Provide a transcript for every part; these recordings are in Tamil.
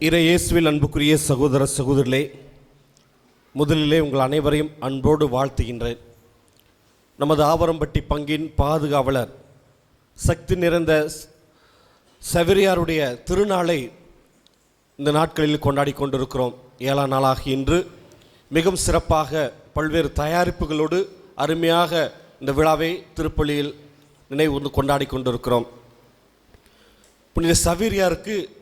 இறையேசுவில் அன்புக்குரிய சகோதர சகோதரிகளே முதலிலே உங்கள் அனைவரையும் அன்போடு வாழ்த்துகின்றேன். நமது ஆவரம்பட்டி பங்கின் பாதுகாவலர் சக்தி நிறைந்த ஸ்- திருநாளை இந்த நாட்களில் கொண்டாடி கொண்டிருக்கிறோம். ஏழாம் நாளாக இன்று மிகவும் சிறப்பாக பல்வேறு தயாரிப்புகளோடு அருமையாக இந்த விழாவை திருப்பள்ளியில் நினைவு கொண்டாடி கொண்டிருக்கிறோம். புனித சவீரியாருக்கு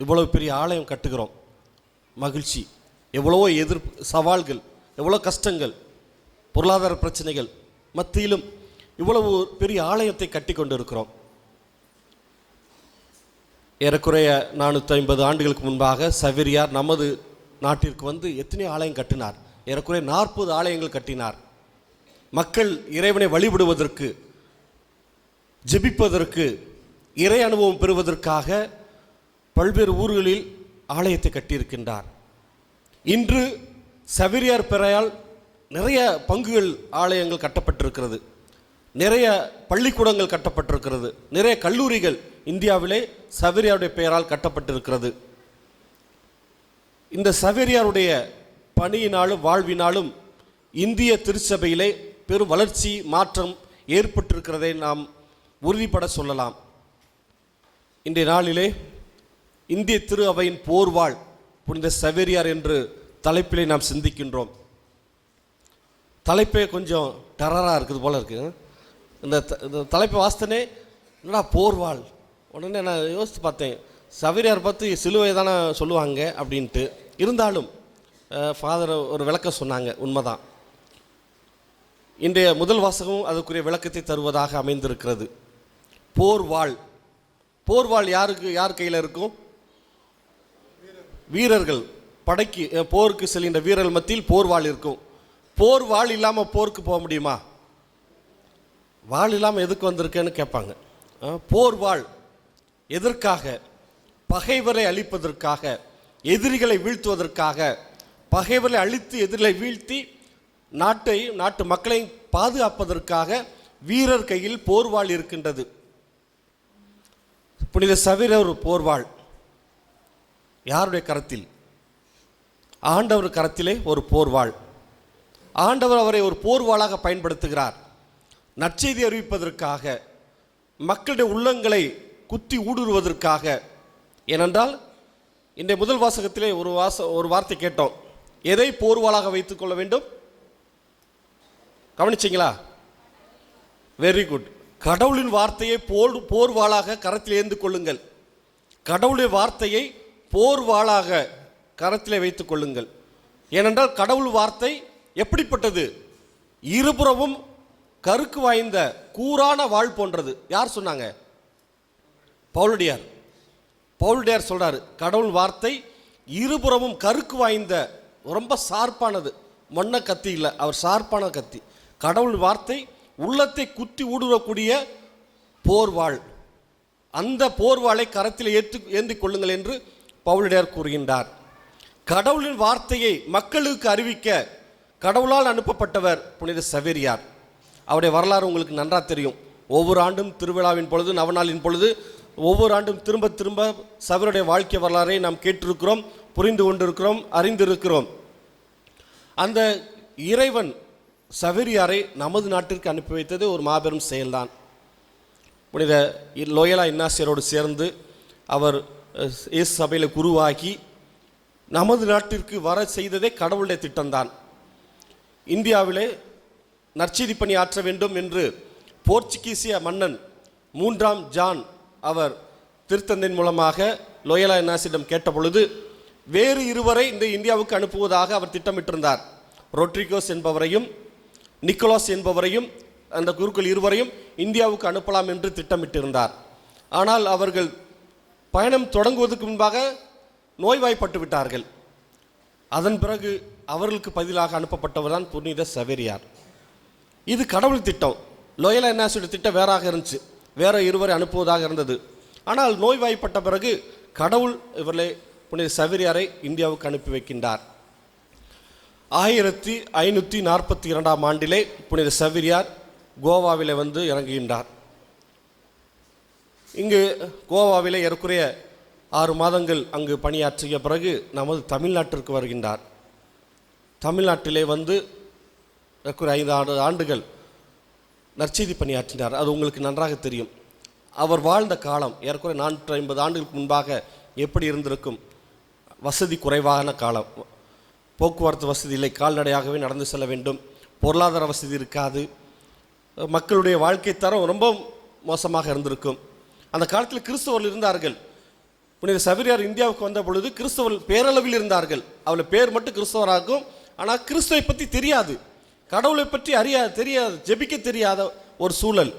இவ்வளோ பெரிய ஆலயம் கட்டுகிறோம். மகிழ்ச்சி. எவ்வளவோ எதிர்ப்பு சவால்கள் எவ்வளோ கஷ்டங்கள் பொருளாதார பிரச்சனைகள் மத்தியிலும் இவ்வளவு பெரிய ஆலயத்தை கட்டி கொண்டிருக்கிறோம். ஏறக்குறைய நானூற்றி ஐம்பது ஆண்டுகளுக்கு முன்பாக சவிரியார் நமது நாட்டிற்கு வந்து எத்தனை ஆலயம் கட்டினார். ஏறக்குறைய நாற்பது ஆலயங்கள் கட்டினார். மக்கள் இறைவனை வழிபடுவதற்கு ஜெபிப்பதற்கு இறை அனுபவம் பெறுவதற்காக பல்வேறு ஊர்களில் ஆலயத்தை கட்டியிருக்கின்றார். இன்று சவிரியார் பெறையால் நிறைய பங்குகள் ஆலயங்கள் கட்டப்பட்டிருக்கிறது. நிறைய பள்ளிக்கூடங்கள் கட்டப்பட்டிருக்கிறது. நிறைய கல்லூரிகள் இந்தியாவிலே சவேரியாருடைய பெயரால் கட்டப்பட்டிருக்கிறது. இந்த சவேரியாருடைய பணியினாலும் வாழ்வினாலும் இந்திய திருச்சபையிலே பெரும் வளர்ச்சி மாற்றம் ஏற்பட்டிருக்கிறதை நாம் உறுதிப்பட சொல்லலாம். இன்றைய நாளிலே இந்திய திரு அவையின் போர்வாள் புனித சவேரியார் என்று தலைப்பிலே நாம் சிந்திக்கின்றோம். தலைப்பே கொஞ்சம் டெரராக இருக்குது போல இருக்கு. இந்த த- இந்த தலைப்பை வாசித்தனே என்னடா போர்வாள்? உடனே நான் யோசித்து பார்த்தேன். சவேரியார் பார்த்து சிலுவை தானே சொல்லுவாங்க அப்படின்ட்டு. இருந்தாலும் ஃபாதர் ஒரு விளக்கம் சொன்னாங்க உண்மைதான். இன்றைய முதல் வாசகம் அதுக்குரிய விளக்கத்தை தருவதாக அமைந்திருக்கிறது. போர்வாள். போர்வாள் யாருக்கு யார் கையில் இருக்கும்? வீரர்கள் படைக்கு போருக்கு செல்கின்ற வீரர்கள் மத்தியில் போர்வாள் இருக்கும். போர்வாள் இல்லாமல் போருக்கு போக முடியுமா? வாள் இல்லாமல் எதுக்கு வந்திருக்கேன்னு கேட்பாங்க. போர் போர்வாள் எதற்காக? பகைவரை அழிப்பதற்காக எதிரிகளை வீழ்த்துவதற்காக பகைவரை அழித்து எதிரிகளை வீழ்த்தி நாட்டை நாட்டு மக்களை பாதுகாப்பதற்காக வீரர் கையில் போர்வாள் இருக்கின்றது. புனித சவீர ஒரு போர்வாள் யாருடைய கரத்தில்? ஆண்டவர் கரத்திலே ஒரு போர்வாள். ஆண்டவர் அவரை ஒரு போர்வாளாக பயன்படுத்துகிறார். நற்செய்தி அறிவிப்பதற்காக மக்களுடைய உள்ளங்களை குத்தி ஊடுருவதற்காக. ஏனென்றால் இன்றைய முதல் வாசகத்திலே ஒரு வாச ஒரு வார்த்தை கேட்டோம். எதை போர்வாளாக வைத்துக் கொள்ள வேண்டும்? கவனிச்சிங்களா? வெரி குட் கடவுளின் வார்த்தையை போர் போர்வாளாக கரத்தில் ஏந்து கொள்ளுங்கள். கடவுளுடைய வார்த்தையை போர்வாளாக கரத்தில் வைத்துக் கொள்ளுங்கள். ஏனென்றால் கடவுள் வார்த்தை எப்படிப்பட்டது? இருபுறமும் கருக்கு வாய்ந்த கூறான வாழ் போன்றது. யார் சொன்னாங்க? பவுலடியார். பவுலடியார் சொல்கிறார் கடவுள் வார்த்தை இருபுறமும் கருக்கு வாய்ந்த ரொம்ப சார்பானது. மண்ண கத்தி இல்லை அவர் சார்பான கத்தி. கடவுள் வார்த்தை உள்ளத்தை குத்தி ஊடுருவக்கூடிய போர்வாள். அந்த போர்வாளை கரத்தில் ஏற்று ஏந்திக் கொள்ளுங்கள் என்று பவுலடியார் கூறுகின்றார் கடவுளின் வார்த்தையை மக்களுக்கு அறிவிக்க கடவுளால் அனுப்பப்பட்டவர் புனித சவேரியார். அவருடைய வரலாறு உங்களுக்கு நன்றாக தெரியும். ஒவ்வொரு ஆண்டும் திருவிழாவின் பொழுது நவநாளின் பொழுது ஒவ்வொரு ஆண்டும் திரும்ப திரும்ப சபருடைய வாழ்க்கை வரலாறை நாம் கேட்டிருக்கிறோம் புரிந்து கொண்டிருக்கிறோம் அறிந்திருக்கிறோம். அந்த இறைவன் சவேரியாரை நமது நாட்டிற்கு அனுப்பி வைத்தது ஒரு மாபெரும் செயல்தான். புனித லோயலா இன்னாசியரோடு சேர்ந்து அவர் இயேசு சபையில் குருவாகி நமது நாட்டிற்கு வர செய்ததே கடவுளுடைய திட்டம்தான். இந்தியாவிலே நற்செய்தி பணி ஆற்ற வேண்டும் என்று போர்ச்சுகீசிய மன்னன் மூன்றாம் ஜான் அவர் திருத்தந்தின் மூலமாக லோயலா இன்னாசிடம் கேட்டபொழுது வேறு இருவரை இந்த இந்தியாவுக்கு அனுப்புவதாக அவர் திட்டமிட்டிருந்தார். ரொட்ரிகோஸ் என்பவரையும் நிக்கோலாஸ் என்பவரையும் அந்த குருக்கள் இருவரையும் இந்தியாவுக்கு அனுப்பலாம் என்று திட்டமிட்டிருந்தார். ஆனால் அவர்கள் பயணம் தொடங்குவதற்கு முன்பாக நோய்வாய்ப்பட்டு விட்டார்கள். அதன் பிறகு அவர்களுக்கு பதிலாக அனுப்பப்பட்டவர் தான் புனித சவேரியார். இது கடவுள் திட்டம். லோயலா என்னாசியோட திட்டம் வேறாக இருந்துச்சு. வேற இருவரை அனுப்புவதாக இருந்தது. ஆனால் நோய்வாய்ப்பட்ட பிறகு கடவுள் இவர்களை புனித சவேரியாரை இந்தியாவுக்கு அனுப்பி வைக்கின்றார். ஆயிரத்தி ஐநூற்றி நாற்பத்தி இரண்டாம் ஆண்டிலே புனித சவேரியார் கோவாவிலே வந்து இறங்குகின்றார். இங்கு கோவாவிலே ஏறக்குறைய ஆறு மாதங்கள் அங்கு பணியாற்றிய பிறகு நமது தமிழ்நாட்டிற்கு வருகின்றார். தமிழ்நாட்டிலே வந்து ஒரு ஐந்து ஆறு ஆண்டுகள் நற்செய்தி பணியாற்றினார். அது உங்களுக்கு நன்றாக தெரியும். அவர் வாழ்ந்த காலம் ஏறக்குறைய நானூற்றி ஐம்பது ஆண்டுகளுக்கு முன்பாக எப்படி இருந்திருக்கும்? வசதி குறைவான காலம். போக்குவரத்து வசதி இல்லை. கால்நடையாகவே நடந்து செல்ல வேண்டும். பொருளாதார வசதி இருக்காது. மக்களுடைய வாழ்க்கை தரம் ரொம்ப மோசமாக இருந்திருக்கும். அந்த காலத்தில் கிறிஸ்தவர்கள் இருந்தார்கள். புனித சபரியார் இந்தியாவுக்கு வந்த பொழுது கிறிஸ்தவர்கள் பேரளவில் இருந்தார்கள். அவள் பேர் மட்டும் கிறிஸ்தவராகும். ஆனால் கிறிஸ்துவை பற்றி தெரியாது. கடவுளை பற்றி அறியா தெரியாது ஜெபிக்க தெரியாத ஒரு சூழல்.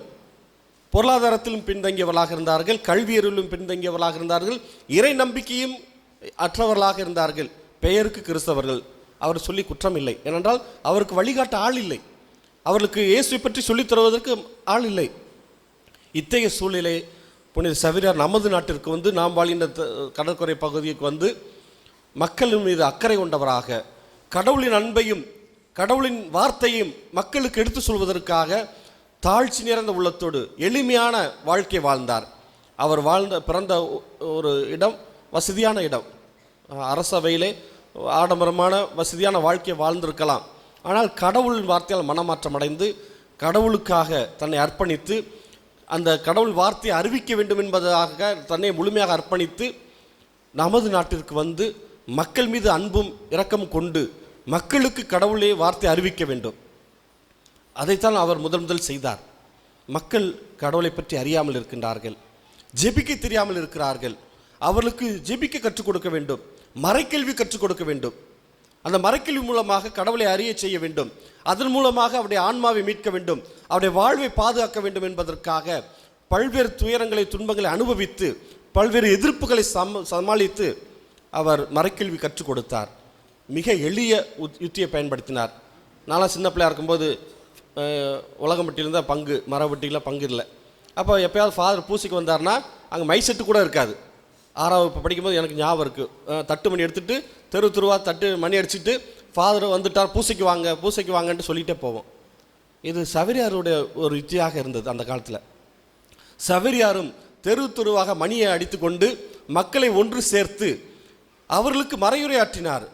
பொருளாதாரத்திலும் பின்தங்கியவர்களாக இருந்தார்கள். கல்வியறிவிலும் பின்தங்கியவர்களாக இருந்தார்கள். இறை நம்பிக்கையும் அற்றவர்களாக இருந்தார்கள். பெயருக்கு கிறிஸ்தவர்கள். அவர் சொல்லி குற்றம் இல்லை ஏனென்றால் அவருக்கு வழிகாட்ட ஆள் இல்லை. அவர்களுக்கு இயேசுவை பற்றி சொல்லித் தருவதற்கு ஆள் இல்லை. இத்தகைய சூழ்நிலை புனித சவிரார் நமது நாட்டிற்கு வந்து நாம் வாழ்கின்ற கடற்கரை பகுதிக்கு வந்து மக்களின் மீது அக்கறை கொண்டவராக கடவுளின் அன்பையும் கடவுளின் வார்த்தையும் மக்களுக்கு எடுத்து சொல்வதற்காக தாழ்ச்சி நிறைந்த உள்ளத்தோடு எளிமையான வாழ்க்கை வாழ்ந்தார். அவர் வாழ்ந்த பிறந்த ஒ- ஒரு இடம் வசதியான இடம். அரசவையிலே ஆடம்பரமான வசதியான வாழ்க்கையை வாழ்ந்திருக்கலாம். ஆனால் கடவுளின் வார்த்தையால் மனமாற்றம் அடைந்து கடவுளுக்காக தன்னை அர்ப்பணித்து அந்த கடவுள் வார்த்தையை அறிவிக்க வேண்டும் என்பதாக தன்னை முழுமையாக அர்ப்பணித்து நமது நாட்டிற்கு வந்து மக்கள் மீது அன்பும் இரக்கம் கொண்டு மக்களுக்கு கடவுளே வார்த்தை அறிவிக்க வேண்டும். அதைத்தான் அவர் முதல் முதல் செய்தார். மக்கள் கடவுளை பற்றி அறியாமல் இருக்கின்றார்கள். ஜெபிக்க தெரியாமல் இருக்கிறார்கள். அவர்களுக்கு ஜெபிக்க கற்றுக் கொடுக்க வேண்டும். மறைக்கல்வி கற்றுக் கொடுக்க வேண்டும். அந்த மறைக்கல்வி மூலமாக கடவுளை அறிய செய்ய வேண்டும். அதன் மூலமாக அவருடைய ஆன்மாவை மீட்க வேண்டும். அவருடைய வாழ்வை பாதுகாக்க வேண்டும் என்பதற்காக பல்வேறு துயரங்களை துன்பங்களை அனுபவித்து பல்வேறு எதிர்ப்புகளை சம சமாளித்து அவர் மறைக்கல்வி கற்றுக் கொடுத்தார். மிக எளிய உத்- யுத்தியை பயன்படுத்தினார். நான்லாம் சின்ன பிள்ளையாக இருக்கும்போது உலகம் உலகம்பட்டியில் பங்கு மரவட்டியில் பங்கு இல்லை. அப்போ எப்பயாவது ஃபாதர் பூசிக்கு வந்தார்னா அங்கே மை செட்டு கூட இருக்காது. ஆறாவது இப்போ படிக்கும்போது எனக்கு ஞாபகம் இருக்குது தட்டு மணி எடுத்துகிட்டு தெரு தெருவாக தட்டு மணி அடிச்சுட்டு ஃபாதர் வந்துட்டார் பூசைக்கு வாங்க பூசைக்கு வாங்கன்ட்டு சொல்லிகிட்டே போவோம். இது சவரியாருடைய ஒரு யுத்தியாக இருந்தது அந்த காலத்தில். சவரியாரும் தெரு தெருவாக மணியை அடித்துக்கொண்டு மக்களை ஒன்று சேர்த்து அவர்களுக்கு மறையுரையாற்றினார்.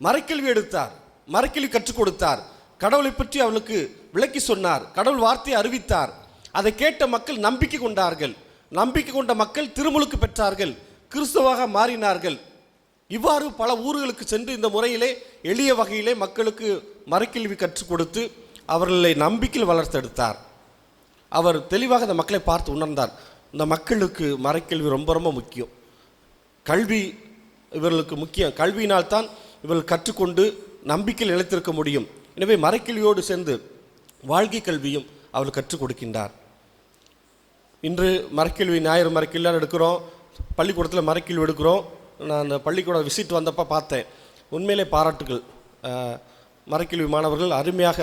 மறைக்கல்வி எடுத்தார் மறைக்கல்வி கற்றுக் கொடுத்தார். கடவுளை பற்றி அவளுக்கு விளக்கி சொன்னார் கடவுள் வார்த்தையை அறிவித்தார். அதை கேட்ட மக்கள் நம்பிக்கை கொண்டார்கள். நம்பிக்கை கொண்ட மக்கள் திருமுழுக்கு பெற்றார்கள். கிறிஸ்துவாக மாறினார்கள். இவ்வாறு பல ஊர்களுக்கு சென்று இந்த முறையிலே எளிய வகையிலே மக்களுக்கு மறைக்கல்வி கற்றுக் கொடுத்து அவர்களை நம்பிக்கையில் வளர்த்தெடுத்தார். அவர் தெளிவாக இந்த மக்களை பார்த்து உணர்ந்தார். இந்த மக்களுக்கு மறைக்கல்வி ரொம்ப ரொம்ப முக்கியம். கல்வி இவர்களுக்கு முக்கியம். கல்வியினால் தான் இவர்கள் கற்றுக்கொண்டு நம்பிக்கையில் நிலைத்திருக்க முடியும். எனவே மறைக்கல்வியோடு சேர்ந்து வாழ்க்கை கல்வியும் அவர் கற்றுக் கொடுக்கின்றார். இன்று மறைக்கல்வி ஞாயிறு மறைக்கல்விலாம் எடுக்கிறோம். பள்ளிக்கூடத்தில் மறைக்கல்வி எடுக்கிறோம். நான் அந்த பள்ளிக்கூட விசிட் வந்தப்போ பார்த்தேன். உண்மையிலே பாராட்டுகள். அஹ், மறைக்கல்வி மாணவர்கள் அருமையாக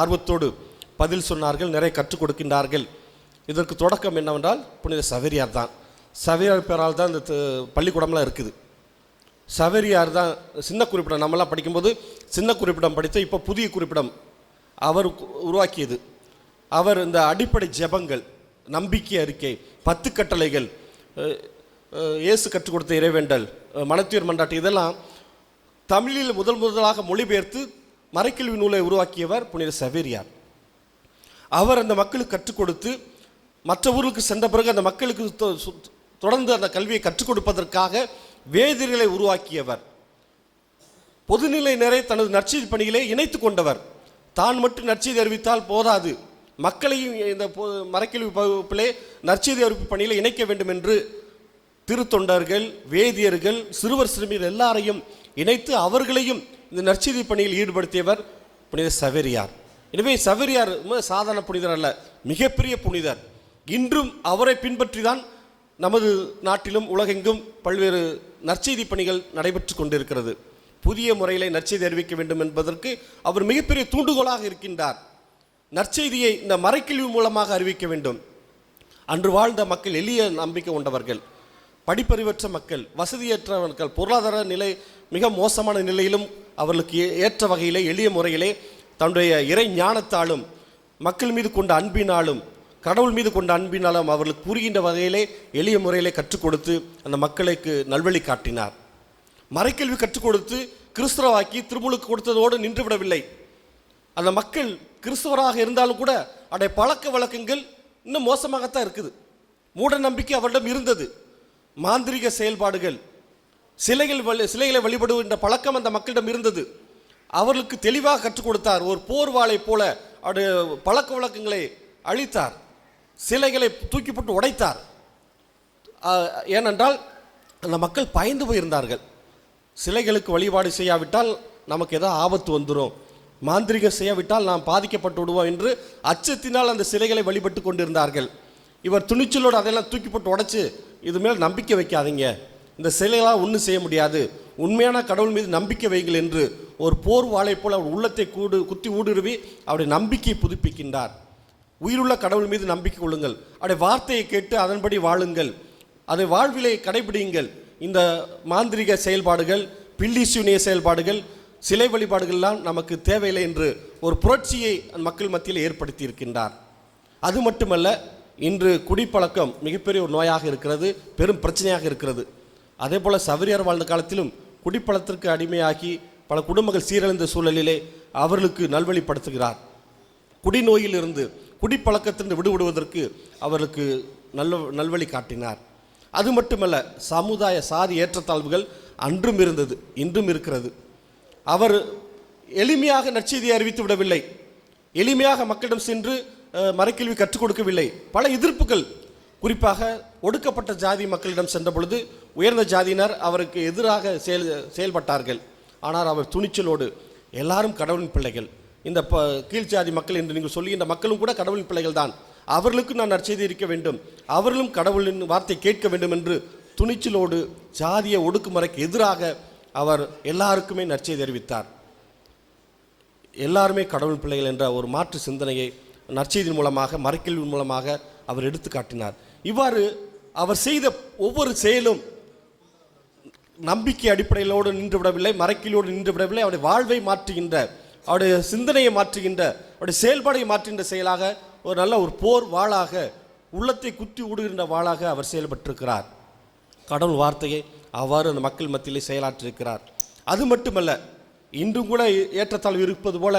ஆர்வத்தோடு பதில் சொன்னார்கள் நிறைய கற்றுக் கொடுக்கின்றார்கள். இதற்கு தொடக்கம் என்னவென்றால் புனித சவேரியார் தான். சவேரியார் பேரால் தான் இந்த பள்ளிக்கூடம்லாம் இருக்குது. சவேரியார் தான் சின்ன குறிப்பிடம். நம்மளாம் படிக்கும்போது சின்ன குறிப்பிடம் படித்து இப்போ புதிய குறிப்பிடம் அவர் உருவாக்கியது. அவர் இந்த அடிப்படை ஜெபங்கள் நம்பிக்கை அறிக்கை பத்து கட்டளைகள் இயேசு கற்றுக் கொடுத்த இறைவேண்டல் அஹ், மன்றாட்டு இதெல்லாம் தமிழில் முதல் முதலாக மொழிபெயர்த்து மறைக்கல்வி நூலை உருவாக்கியவர் புனித சவேரியார். அவர் அந்த மக்களுக்கு கற்றுக் கொடுத்து மற்ற ஊருக்கு சென்ற பிறகு அந்த மக்களுக்கு தொ- தொடர்ந்து அந்த கல்வியை கற்றுக் கொடுப்பதற்காக வேதிரிகளை உருவாக்கியவர். பொதுநிலை நிறை தனது நற்செய்தி பணிகளை இணைத்து கொண்டவர். தான் மட்டும் நற்செய்தி அறிவித்தால் போதாது. மக்களையும் இந்த பொ- மறைக்கல்வி வகுப்பிலே நற்செய்தி அறிவிப்பு பணியில் இணைக்க வேண்டும் என்று திருத்தொண்டர்கள் வேதியர்கள் சிறுவர் சிறுமியர் எல்லாரையும் இணைத்து அவர்களையும் இந்த நற்செய்தி பணியில் ஈடுபடுத்தியவர் புனித சவேரியார். எனவே சவேரியார் சாதாரண புனிதர் அல்ல மிகப்பெரிய புனிதர். இன்றும் அவரை பின்பற்றி தான் நமது நாட்டிலும் உலகெங்கும் பல்வேறு நற்செய்தி பணிகள் நடைபெற்று கொண்டிருக்கிறது. புதிய முறையில் நற்செய்தி அறிவிக்க வேண்டும் என்பதற்கு அவர் மிகப்பெரிய தூண்டுகோலாக இருக்கின்றார். நற்செய்தியை இந்த மறைக்கல்வி மூலமாக அறிவிக்க வேண்டும். அன்று வாழ்ந்த மக்கள் எளிய நம்பிக்கை கொண்டவர்கள் படிப்பறிவற்ற மக்கள் வசதியற்றவர்கள் பொருளாதார நிலை மிக மோசமான நிலையிலும் அவர்களுக்கு ஏற்ற வகையிலே எளிய முறையிலே தன்னுடைய இறை ஞானத்தாலும் மக்கள் மீது கொண்ட அன்பினாலும் கடவுள் மீது கொண்ட அன்பினாலும் அவர்களுக்கு புரிகின்ற வகையிலே எளிய முறையிலே கற்றுக் கொடுத்து அந்த மக்களுக்கு நல்வழி காட்டினார். மறைக்கல்வி கற்றுக் கொடுத்து கிறிஸ்தவராக்கி திருமுழுக்கு கொடுத்ததோடு நின்றுவிடவில்லை அந்த மக்கள் கிறிஸ்தவராக இருந்தாலும் கூட அவருடைய பழக்க வழக்கங்கள் இன்னும் மோசமாகத்தான் இருக்குது. மூட நம்பிக்கை அவரிடம் இருந்தது. மாந்திரிக செயல்பாடுகள் சிலைகள் வழி சிலைகளை வழிபடுகின்ற பழக்கம் அந்த மக்களிடம் இருந்தது. அவர்களுக்கு தெளிவாக கற்றுக் கொடுத்தார். ஒரு போர்வாளை போல அவருடைய பழக்க வழக்கங்களை அழித்தார். சிலைகளை தூக்கி போட்டு உடைத்தார். ஏனென்றால் அந்த மக்கள் பயந்து போயிருந்தார்கள். சிலைகளுக்கு வழிபாடு செய்யாவிட்டால் நமக்கு ஏதோ ஆபத்து வந்துடும் மாந்திரிகம் செய்யாவிட்டால் நாம் பாதிக்கப்பட்டு விடுவோம் என்று அச்சத்தினால் அந்த சிலைகளை வழிபட்டு கொண்டிருந்தார்கள். இவர் துணிச்சலோடு அதெல்லாம் தூக்கி போட்டு இது மேல் நம்பிக்கை வைக்காதீங்க. இந்த சிலைகளால் ஒன்றும் செய்ய முடியாது. உண்மையான கடவுள் மீது நம்பிக்கை வைங்கள் என்று ஒரு போர் வாழை போல் அவர் உள்ளத்தை கூடு குத்தி ஊடுருவி அவருடைய நம்பிக்கையை புதுப்பிக்கின்றார். உயிருள்ள கடவுள் மீது நம்பிக்கை கொள்ளுங்கள். அவருடைய வார்த்தையை கேட்டு அதன்படி வாழுங்கள். அதை வாழ்விலை கடைபிடியுங்கள். இந்த மாந்திரிக செயல்பாடுகள் பில்லிசூனிய செயல்பாடுகள் சிலை வழிபாடுகள்லாம் நமக்கு தேவையில்லை என்று ஒரு புரட்சியை மக்கள் மத்தியில் ஏற்படுத்தி இருக்கின்றார் அது மட்டுமல்ல இன்று குடிப்பழக்கம் மிகப்பெரிய ஒரு நோயாக இருக்கிறது பெரும் பிரச்சனையாக இருக்கிறது. அதே போல் சவரியார் வாழ்ந்த காலத்திலும் குடிப்பழத்திற்கு அடிமையாகி பல குடும்பங்கள் சீரழிந்த சூழலிலே அவர்களுக்கு நல்வழிப்படுத்துகிறார். குடிநோயிலிருந்து குடிப்பழக்கத்திலிருந்து விடுபடுவதற்கு அவர்களுக்கு நல்ல நல்வழி காட்டினார். அது மட்டுமல்ல சமுதாய சாதி ஏற்றத்தாழ்வுகள் அன்றும் இருந்தது இன்றும் இருக்கிறது. அவர் எளிமையாக நற்செய்தியை அறிவித்து விடவில்லை. எளிமையாக மக்களிடம் சென்று மறைக்கல்வி கற்றுக் கொடுக்கவில்லை. பல எதிர்ப்புகள் குறிப்பாக ஒடுக்கப்பட்ட ஜாதி மக்களிடம் சென்ற பொழுது உயர்ந்த ஜாதியினர் அவருக்கு எதிராக செயல் செயல்பட்டார்கள். ஆனால் அவர் துணிச்சலோடு எல்லாரும் கடவுளின் பிள்ளைகள். இந்த ப கீழ் ஜாதி மக்கள் என்று நீங்கள் சொல்லுகின்ற மக்களும் கூட கடவுளின் பிள்ளைகள் தான். அவர்களுக்கும் நான் நற்செய்தி இருக்க வேண்டும். அவர்களும் கடவுளின் வார்த்தை கேட்க வேண்டும் என்று துணிச்சலோடு ஜாதிய ஒடுக்குமுறைக்கு எதிராக அவர் எல்லாருக்குமே நற்செய்தி தெரிவித்தார். எல்லாருமே கடவுள் பிள்ளைகள் என்ற ஒரு மாற்று சிந்தனையை நற்செய்தியின் மூலமாக மறைக்கல்வி மூலமாக அவர் எடுத்து காட்டினார். இவ்வாறு அவர் செய்த ஒவ்வொரு செயலும் நம்பிக்கை அடிப்படையிலோடு நின்று விடவில்லை மறைக்கலோடு நின்றுவிடவில்லை. அவருடைய வாழ்வை மாற்றுகின்ற அவருடைய சிந்தனையை மாற்றுகின்ற அவருடைய செயல்பாடை மாற்றுகின்ற செயலாக ஒரு நல்ல ஒரு போர் வாளாக உள்ளத்தை குத்தி ஊடுகின்ற வாளாக அவர் செயல்பட்டிருக்கிறார். கடவுள் வார்த்தையை அவ்வாறு அந்த மக்கள் மத்தியிலே செயலாற்றிருக்கிறார். அது மட்டுமல்ல இன்றும் கூட ஏற்றத்தாழ்வு இருப்பது போல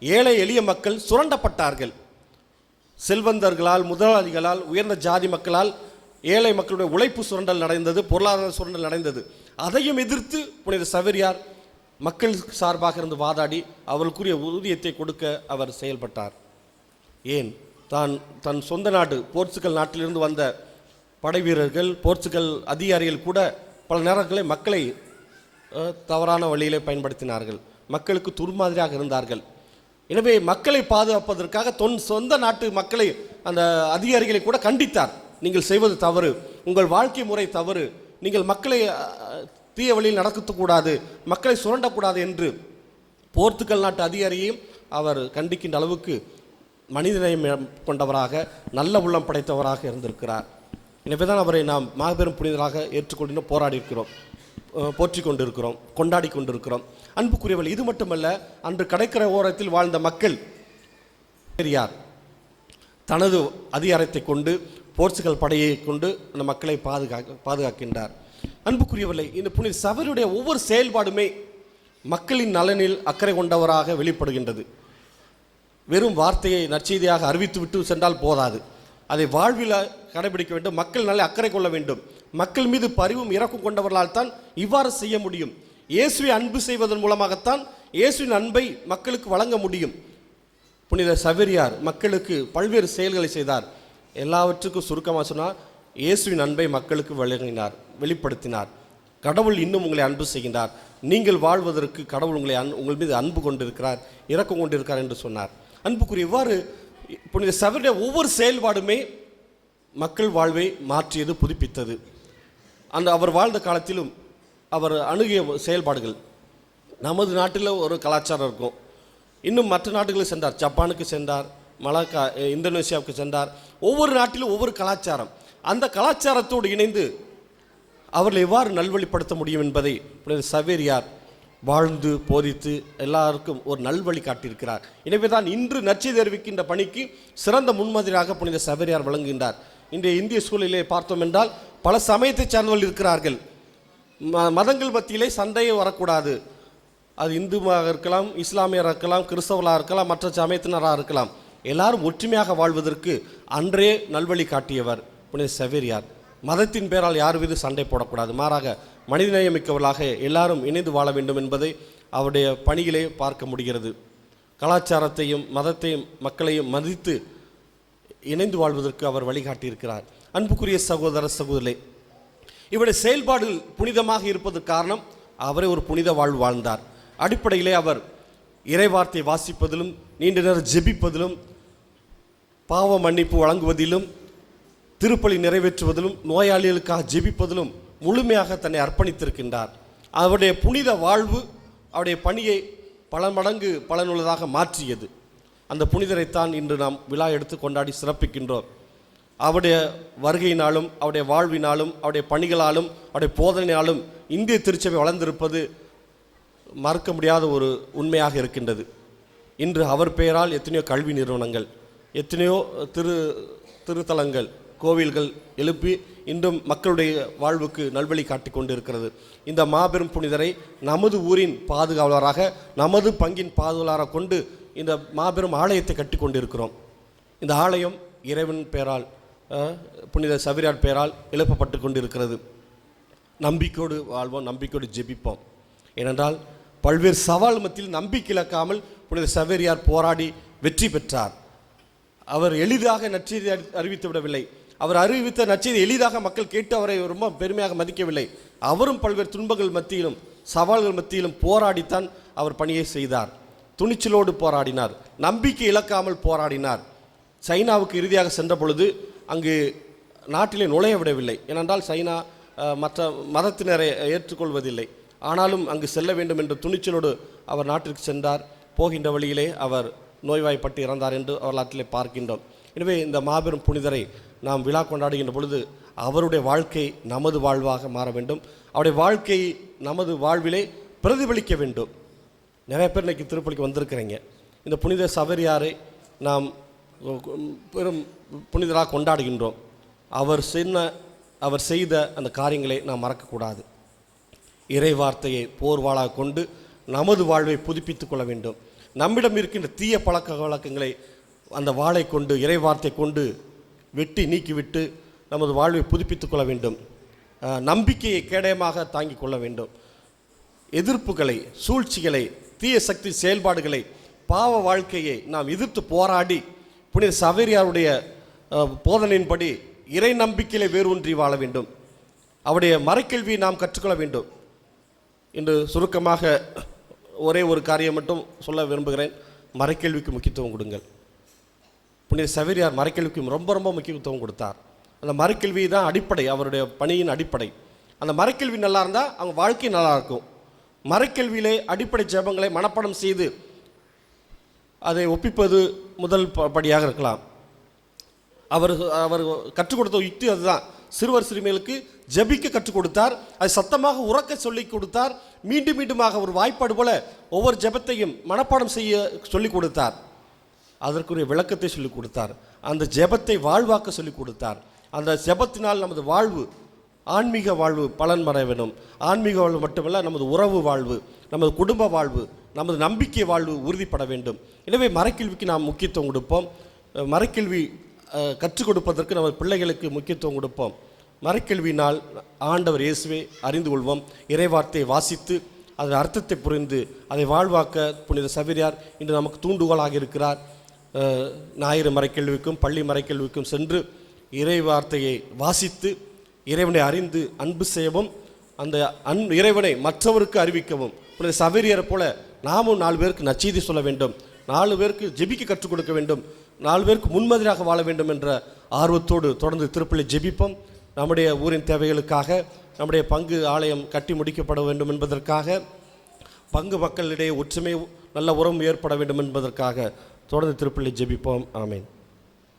ஏழை எளிய மக்கள் சுரண்டப்பட்டார்கள். செல்வந்தர்களால் முதலாளிகளால் உயர்ந்த ஜாதி மக்களால் ஏழை மக்களுடைய உழைப்பு சுரண்டல் நடந்தது பொருளாதார சுரண்டல் நடந்தது. அதையும் எதிர்த்து புனித சவேரியார் மக்கள் சார்பாக இருந்து வாதாடி அவர்களுக்குரிய ஊதியத்தை கொடுக்க அவர் செயல்பட்டார். ஏன்? தான் தன் சொந்த நாடு போர்ச்சுகல் நாட்டிலிருந்து வந்த படை வீரர்கள் போர்ச்சுகல் அதிகாரிகள் கூட பல நேரங்களில் மக்களை தவறான வழியிலே பயன்படுத்தினார்கள். மக்களுக்கு துர்மாதிரியாக இருந்தார்கள். எனவே மக்களை பாதுகாப்பதற்காக தொன் சொந்த நாட்டு மக்களை அந்த அதிகாரிகளை கூட கண்டித்தார். நீங்கள் செய்வது தவறு. உங்கள் வாழ்க்கை முறை தவறு. நீங்கள் மக்களை தீய வழியில் நடக்கக்கூடாது மக்களை சுரண்டக்கூடாது என்று போர்த்துக்கல் நாட்டு அதிகாரியையும் அவர் கண்டிக்கின்ற அளவுக்கு மனிதநேயம் கொண்டவராக நல்ல உள்ளம் படைத்தவராக இருந்திருக்கிறார். எனவே தான் அவரை நாம் மாபெரும் புனிதராக ஏற்றுக்கொண்டு போராடி இருக்கிறோம் போற்றி கொண்டிருக்கிறோம் கொண்டாடி கொண்டிருக்கிறோம். அன்புக்குரியவள் இது மட்டுமல்ல அன்று கடற்கரை ஓரத்தில் வாழ்ந்த மக்கள் பெரியார் தனது அதிகாரத்தை கொண்டு போர்ச்சுகல் படையை கொண்டு அந்த மக்களை பாதுகா பாதுகாக்கின்றார். அன்புக்குரியவர்களே இந்த புனித சபருடைய ஒவ்வொரு செயல்பாடுமே மக்களின் நலனில் அக்கறை கொண்டவராக வெளிப்படுகின்றது. வெறும் வார்த்தையை நற்செய்தியாக அறிவித்துவிட்டு சென்றால் போதாது. அதை வாழ்வில் கடைபிடிக்க வேண்டும். மக்கள் நல்ல அக்கறை கொள்ள வேண்டும். மக்கள் மீது பரிவும் இறக்கம் கொண்டவர்களால் தான் இவ்வாறு செய்ய முடியும். இயேசுவை அன்பு செய்வதன் மூலமாகத்தான் இயேசுவின் அன்பை மக்களுக்கு வழங்க முடியும். புனித சவேரியார் மக்களுக்கு பல்வேறு செயல்களை செய்தார். எல்லாவற்றுக்கும் சுருக்கமாக சொன்னால் இயேசுவின் அன்பை மக்களுக்கு வழங்கினார் வெளிப்படுத்தினார். கடவுள் இன்னும் உங்களை அன்பு செய்கின்றார். நீங்கள் வாழ்வதற்கு கடவுள் உங்களை அன் உங்கள் மீது அன்பு கொண்டிருக்கிறார் இறக்கம் கொண்டிருக்கிறார் என்று சொன்னார். அன்புக்குரிய இவ்வாறு புனித சவருடைய ஒவ்வொரு செயல்பாடுமே மக்கள் வாழ்வை மாற்றியது புதுப்பித்தது. அந்த அவர் வாழ்ந்த காலத்திலும் அவர் அணுகிய செயல்பாடுகள். நமது நாட்டில் ஒரு கலாச்சாரம் இருக்கும். இன்னும் மற்ற நாடுகளுக்கு சென்றார். ஜப்பானுக்கு சென்றார். மலாக்கா இந்தோனேசியாவுக்கு சென்றார். ஒவ்வொரு நாட்டிலும் ஒவ்வொரு கலாச்சாரம். அந்த கலாச்சாரத்தோடு இணைந்து அவர்களை எவ்வாறு நல்வழிப்படுத்த முடியும் என்பதை புனித சவேரியார் வாழ்ந்து போதித்து எல்லாருக்கும் ஒரு நல்வழி காட்டியிருக்கிறார். எனவே தான் இன்று நற்செய்தி தெரிவிக்கின்ற பணிக்கு சிறந்த முன்மாதிரியாக புனித சவேரியார் வழங்குகின்றார் இன்றைய இந்திய சூழலிலே பார்த்தோம் என்றால் பல சமயத்தைச் சார்ந்தவர்கள் இருக்கிறார்கள். ம மதங்கள் மத்தியிலே சண்டையே வரக்கூடாது. அது இந்துவாக இருக்கலாம் இஸ்லாமியராக இருக்கலாம் கிறிஸ்தவர்களாக இருக்கலாம் மற்ற சமயத்தினராக இருக்கலாம். எல்லாரும் ஒற்றுமையாக வாழ்வதற்கு அன்றே நல்வழி காட்டியவர் புனித செவேரியார் மதத்தின் பேரால் யார் மீது சண்டை போடக்கூடாது. மாறாக மனிதநேயமிக்கவர்களாக எல்லாரும் இணைந்து வாழ வேண்டும் என்பதை அவருடைய பணியிலே பார்க்க முடிகிறது. கலாச்சாரத்தையும் மதத்தையும் மக்களையும் மதித்து இணைந்து வாழ்வதற்கு அவர் வழிகாட்டியிருக்கிறார். அன்புக்குரிய சகோதர சகோதரே இவருடைய செயல்பாடு புனிதமாக இருப்பதற்கு காரணம் அவரே ஒரு புனித வாழ்வு வாழ்ந்தார். அடிப்படையிலே அவர் இறைவார்த்தை வாசிப்பதிலும் நீண்ட நேரம் ஜெபிப்பதிலும் பாவ மன்னிப்பு வழங்குவதிலும் திருப்பலி நிறைவேற்றுவதிலும் நோயாளிகளுக்காக ஜெபிப்பதிலும் முழுமையாக தன்னை அர்ப்பணித்திருக்கின்றார். அவருடைய புனித வாழ்வு அவருடைய பணியை பல மடங்கு பலனுள்ளதாக மாற்றியது. அந்த புனிதரைத்தான் இன்று நாம் விழா எடுத்து கொண்டாடி சிறப்பிக்கின்றோம். அவருடைய வருகையினாலும் அவருடைய வாழ்வினாலும் அவருடைய பணிகளாலும் அவருடைய போதனையாலும் இந்திய திருச்சபை வளர்ந்திருப்பது மறக்க முடியாத ஒரு உண்மையாக இருக்கின்றது. இன்று அவர் பெயரால் எத்தனையோ கல்வி நிறுவனங்கள் எத்தனையோ திரு திருத்தலங்கள் கோவில்கள் எழுப்பி இன்றும் மக்களுடைய வாழ்வுக்கு நல்வழி காட்டிக் கொண்டிருக்கிறது. இந்த மாபெரும் புனிதரை நமது ஊரின் பாதுகாவலராக நமது பங்கின் பாதுகாவலராக கொண்டு இந்த மாபெரும் ஆலயத்தை கட்டி கொண்டிருக்கிறோம் இந்த ஆலயம் இறைவன் பெயரால் புனித சவிரார் பெயரால் எழுப்பப்பட்டு கொண்டிருக்கிறது. நம்பிக்கையோடு வாழ்வோம் நம்பிக்கையோடு ஜெபிப்போம். ஏனென்றால் பல்வேறு சவால் மத்தியில் நம்பிக்கை இழக்காமல் புனித சவேரியார் போராடி வெற்றி பெற்றார். அவர் எளிதாக நச்செய்தி அறி- அறிவித்து விடவில்லை. அவர் அறிவித்த நச்செய்தி எளிதாக மக்கள் கேட்டு அவரை ரொம்ப பெருமையாக மதிக்கவில்லை. அவரும் பல்வேறு துன்பங்கள் மத்தியிலும் சவால்கள் மத்தியிலும் போராடித்தான் அவர் பணியை செய்தார். துணிச்சலோடு போராடினார். நம்பிக்கை இழக்காமல் போராடினார். சைனாவுக்கு இறுதியாக சென்ற பொழுது அங்கு நாட்டிலே நுழைய விடவில்லை. ஏனென்றால் சைனா மற்ற மதத்தினரை ஏற்றுக்கொள்வதில்லை. ஆனாலும் அங்கு செல்ல வேண்டும் என்ற துணிச்சலோடு அவர் நாட்டிற்கு சென்றார். போகின்ற வழியிலே அவர் நோய்வாய்ப்பட்டு இறந்தார் என்று வரலாற்றிலே பார்க்கின்றோம். எனவே இந்த மாபெரும் புனிதரை நாம் விழா கொண்டாடுகின்ற பொழுது அவருடைய வாழ்க்கை நமது வாழ்வாக மாற வேண்டும். அவருடைய வாழ்க்கை நமது வாழ்விலே பிரதிபலிக்க வேண்டும். நிறைய பேர் இன்னைக்கு திருப்பலிக்கு வந்திருக்கிறீங்க. இந்த புனித சபரியாரை நாம் பெரும் புனிதராக கொண்டாடுகின்றோம். அவர் சின்ன அவர் செய்த அந்த காரியங்களை நாம் மறக்கக்கூடாது. இறை வார்த்தையை போர்வாளாக கொண்டு நமது வாழ்வை புதுப்பித்துக் கொள்ள வேண்டும். நம்மிடம் இருக்கின்ற தீய பழக்க வழக்கங்களை அந்த வாளை கொண்டு இறை வார்த்தை கொண்டு வெட்டி நீக்கிவிட்டு நமது வாழ்வை புதுப்பித்துக் கொள்ள வேண்டும். நம்பிக்கையை கேடயமாக தாங்கிக் கொள்ள வேண்டும். எதிர்ப்புகளை சூழ்ச்சிகளை தீய சக்தி செயல்பாடுகளை பாவ வாழ்க்கையை நாம் எதிர்த்து போராடி புனித சவேரியாருடைய போதனையின்படி இறை நம்பிக்கையிலே வேரூன்றி வாழ வேண்டும். அவருடைய மறைக்கல்வியை நாம் கற்றுக்கொள்ள வேண்டும். இன்று சுருக்கமாக ஒரே ஒரு காரியம் மட்டும் சொல்ல விரும்புகிறேன். மறைக்கல்விக்கு முக்கியத்துவம் கொடுங்கள். புனித சவேரியார் மறைக்கல்விக்கு ரொம்ப ரொம்ப முக்கியத்துவம் கொடுத்தார். அந்த மறைக்கல்வி தான் அடிப்படை அவருடைய பணியின் அடிப்படை. அந்த மறைக்கல்வி நல்லா இருந்தால் அவங்க வாழ்க்கை நல்லா இருக்கும். மறைக்கல்வியிலே அடிப்படை ஜெபங்களை மனப்பாடம் செய்து அதை ஒப்பிப்பது முதல் படியாக இருக்கலாம். அவர் அவர் கற்றுக் கொடுத்த யுக்தி அதுதான். சிறுவர் சிறுமிகளுக்கு ஜெபிக்க கற்றுக் கொடுத்தார். அதை சத்தமாக உறக்க சொல்லிக் கொடுத்தார். மீண்டும் மீண்டுமாக ஒரு வாய்ப்பாடு போல ஒவ்வொரு ஜெபத்தையும் மனப்பாடம் செய்ய சொல்லிக் கொடுத்தார். அதற்குரிய விளக்கத்தை சொல்லிக் கொடுத்தார். அந்த ஜெபத்தை வாழ்வாக்க சொல்லிக் கொடுத்தார். அந்த ஜெபத்தினால் நமது வாழ்வு ஆன்மீக வாழ்வு பலன் பெற வேண்டும் ஆன்மீக வாழ்வு மட்டுமல்ல நமது உறவு வாழ்வு நமது குடும்ப வாழ்வு நமது நம்பிக்கை வாழ்வு உறுதிப்பட வேண்டும். எனவே மறைக்கல்விக்கு நாம் முக்கியத்துவம் கொடுப்போம். மறைக்கல்வி கற்றுக் கொடுப்பதற்கு நமது பிள்ளைகளுக்கு முக்கியத்துவம் கொடுப்போம். மறைக்கல்வினால் ஆண்டவர் இயேசுவை அறிந்து கொள்வோம். இறைவார்த்தையை வாசித்து அதன் அர்த்தத்தை புரிந்து அதை வாழ்வாக்க புனித சவிரியார் இன்று நமக்கு தூண்டுகோலாக இருக்கிறார். ஞாயிறு மறைக்கல்விக்கும் பள்ளி மறைக்கல்விக்கும் சென்று இறை வார்த்தையை வாசித்து இறைவனை அறிந்து அன்பு செய்யவும் அந்த அன் இறைவனை மற்றவருக்கு அறிவிக்கவும். சவேரியரை போல நாமும் நாலு பேருக்கு நச்செய்தி சொல்ல வேண்டும். நாலு பேருக்கு ஜெபிக்க கற்றுக் கொடுக்க வேண்டும். நாலு பேருக்கு முன்மாதிரியாக வாழ வேண்டும் என்ற ஆர்வத்தோடு தொடர்ந்து திருப்பள்ளி ஜெபிப்போம். நம்முடைய ஊரின் தேவைகளுக்காக நம்முடைய பங்கு ஆலயம் கட்டி முடிக்கப்பட வேண்டும் என்பதற்காக பங்கு மக்களிடையே ஒற்றுமை நல்ல உறவு ஏற்பட வேண்டும் என்பதற்காக தொடர்ந்து திருப்பள்ளி ஜெபிப்போம். ஆமேன்.